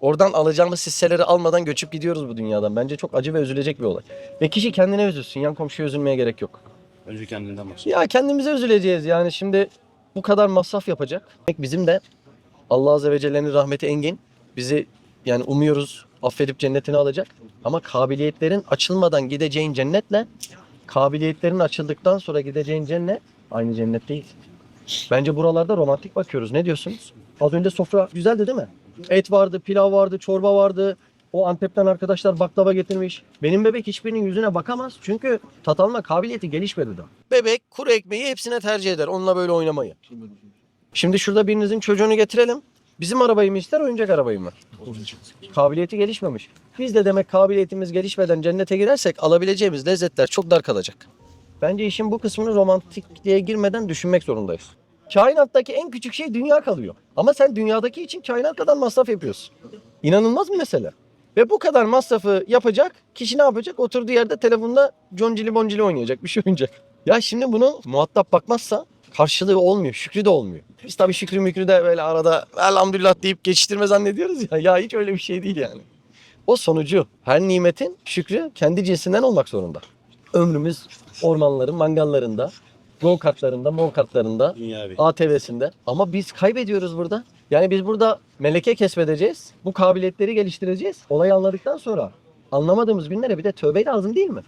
Oradan alacağımız hisseleri almadan göçüp gidiyoruz bu dünyadan. Bence çok acı ve üzülecek bir olay. Ve kişi kendine üzülsün. Yan komşuya üzülmeye gerek yok. Önce kendinden başla. Ya kendimize üzüleceğiz yani şimdi bu kadar masraf yapacak. Bizim de Allah Azze ve Celle'nin rahmeti engin. Bizi yani umuyoruz affedip cennetine alacak. Ama kabiliyetlerin açılmadan gideceğin cennetle kabiliyetlerin açıldıktan sonra gideceğin cennet aynı cennet değil. Bence buralarda romantik bakıyoruz. Ne diyorsunuz? Az önce sofra güzeldi değil mi? Et vardı, pilav vardı, çorba vardı. O Antep'ten arkadaşlar baklava getirmiş. Benim bebek hiçbirinin yüzüne bakamaz. Çünkü tat alma kabiliyeti gelişmedi daha. Bebek kuru ekmeği hepsine tercih eder. Onunla böyle oynamayı. Şimdi şurada birinizin çocuğunu getirelim. Bizim arabayı mı ister, oyuncak arabayı mı? Kabiliyeti gelişmemiş. Biz de demek kabiliyetimiz gelişmeden cennete girersek alabileceğimiz lezzetler çok dar kalacak. Bence işin bu kısmını romantikliğe girmeden düşünmek zorundayız. Kainattaki en küçük şey dünya kalıyor. Ama sen dünyadaki için kainat kadar masraf yapıyorsun. İnanılmaz bir mesele. Ve bu kadar masrafı yapacak, kişi ne yapacak? Oturduğu yerde telefonda concili boncili oynayacak, bir şey oynayacak. Ya şimdi bunu muhatap bakmazsa karşılığı olmuyor, şükrü de olmuyor. Biz tabii şükrü mükrü de böyle arada elhamdülillah deyip geçiştirme zannediyoruz ya. Ya hiç öyle bir şey değil yani. O sonucu. Her nimetin şükrü kendi cinsinden olmak zorunda. Ömrümüz ormanların mangallarında, go kartlarında, mol kartlarında. ATV'sinde. Ama biz kaybediyoruz burada. Yani biz burada meleke kesbedeceğiz. Bu kabiliyetleri geliştireceğiz. Olayı anladıktan sonra anlamadığımız günlere bir de tövbe lazım değil mi?